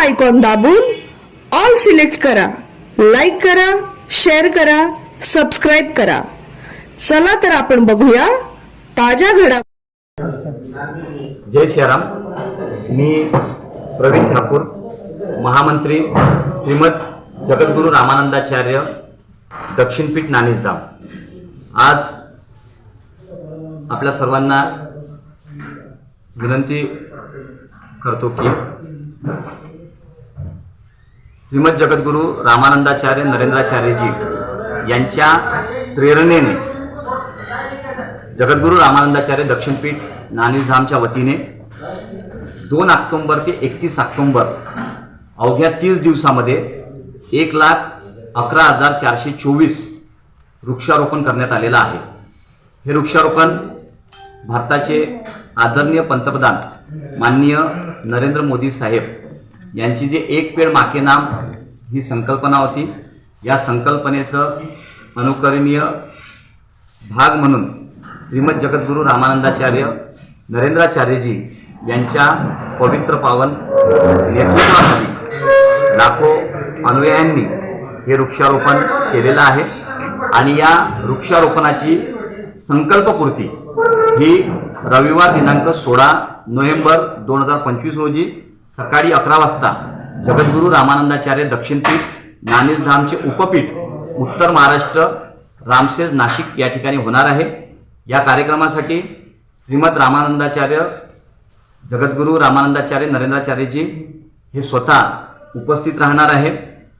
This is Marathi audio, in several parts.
आयकॉन दाबून ऑल सिलेक्ट करा. लाईक करा शेअर करा सबस्क्राईब करा. चला तर आपण बघूया ताज्या घडा जय श्रीराम मी प्रवीण ठाकूर महामंत्री श्रीमद जगद्गुरू रामानंदाचार्य दक्षिणपीठ नानिजधाम आज आपल्या सर्वांना विनंती करतो की श्रीमद जगद्गुरू रामानंदाचार्य नरेंद्राचार्यजी यांच्या प्रेरणेने जगद्गुरू रामानंदाचार्य दक्षिणपीठ नानिजधामच्या वतीने दोन ऑक्टोंबर ते एकतीस ऑक्टोंबर अवघ्या तीस दिवसामध्ये एक लाख अकरा हजार चारशे चोवीस वृक्षारोपण करण्यात आलेलं आहे. हे वृक्षारोपण भारताचे आदरणीय पंतप्रधान माननीय नरेंद्र मोदी साहेब यांची जे एक पेड माके नाम ही संकल्पना होती या संकल्पनेचं अनुकरणीय भाग म्हणून श्रीमद जगद्गुरू रामानंदाचार्य नरेंद्राचार्यजी यांच्या पवित्र पावन नेतृत्वाखाली लाखो अनुयायांनी हे वृक्षारोपण केलेलं आहे. आणि या वृक्षारोपणाची संकल्पपूर्ती ही रविवार दिनांक सोळा नोव्हेंबर दोन हजार पंचवीस रोजी सकाळी अकरा वाजता जगद्गुरू रामानंदाचार्य दक्षिणपीठ नानिजधामचे उपपीठ उत्तर महाराष्ट्र रामसेज नाशिक या ठिकाणी होणार आहे. या कार्यक्रमासाठी श्रीमद रामानंदाचार्य जगद्गुरू रामानंदाचार्य नरेंद्राचार्यजी हे स्वतः उपस्थित राहणार आहेत.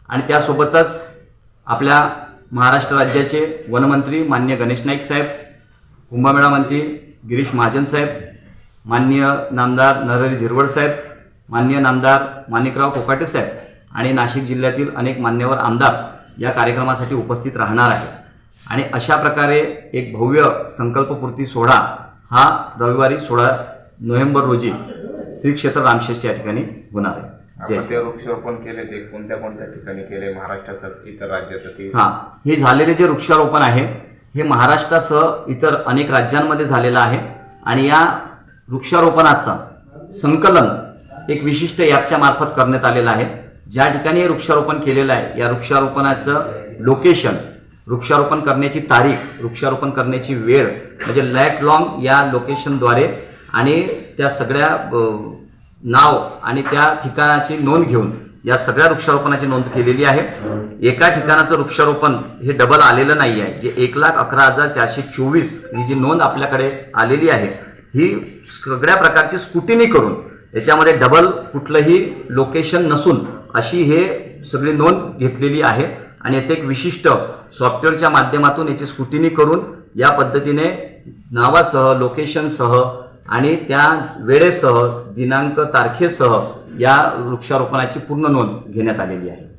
आणि त्यासोबतच आपल्या महाराष्ट्र राज्याचे वनमंत्री मान्य गणेश नाईक साहेब कुंभमेळा मंत्री गिरीश महाजन साहेब मान्य नामदार नरहरी झिरवड साहेब मान्य नामदार माणिकराव कोकाटे साहेब आणि नाशिक जिल्ह्यातील अनेक मान्यवर आमदार या कार्यक्रमासाठी उपस्थित राहणार आहेत. आणि अशा प्रकारे एक भव्य संकल्पपूर्ती सोहळा हा रविवारी सोळा नोव्हेंबर रोजी श्री क्षेत्र रामशेष या ठिकाणी होणार आहे. वृक्षारोपण केले ते कोणत्या कोणत्या ठिकाणी केले? महाराष्ट्रासह इतर राज्यात ते हां हे झालेले जे वृक्षारोपण आहे हे महाराष्ट्रासह इतर अनेक राज्यांमध्ये झालेलं आहे आणि या वृक्षारोपणाचं संकलन एक विशिष्ट ॲपच्या मार्फत करण्यात आलेलं आहे. ज्या ठिकाणी हे वृक्षारोपण केलेलं आहे या वृक्षारोपणाचं लोकेशन वृक्षारोपण करण्याची तारीख वृक्षारोपण करण्याची वेळ म्हणजे लॅट लॉंग या लोकेशनद्वारे आणि त्या सगळ्या नाव आणि त्या ठिकाणाची नोंद घेऊन या सगळ्या वृक्षारोपणाची नोंद केलेली आहे. एका ठिकाणाचं वृक्षारोपण हे डबल आलेलं नाही आहे. जे एक लाख अकरा हजार चारशे चोवीस ही जी नोंद आपल्याकडे आलेली आहे ही सगळ्या प्रकारची स्कुटिनी करून याच्यामध्ये डबल कुठलंही लोकेशन नसून अशी हे सगळी नोंद घेतलेली आहे. आणि याचं एक विशिष्ट सॉफ्टवेअरच्या माध्यमातून याची स्कुटिनी करून या पद्धतीने नावासह लोकेशनसह आणि त्या वेळेसह दिनांक तारखेसह या वृक्षारोपणाची पूर्ण नोंद घेण्यात आलेली आहे.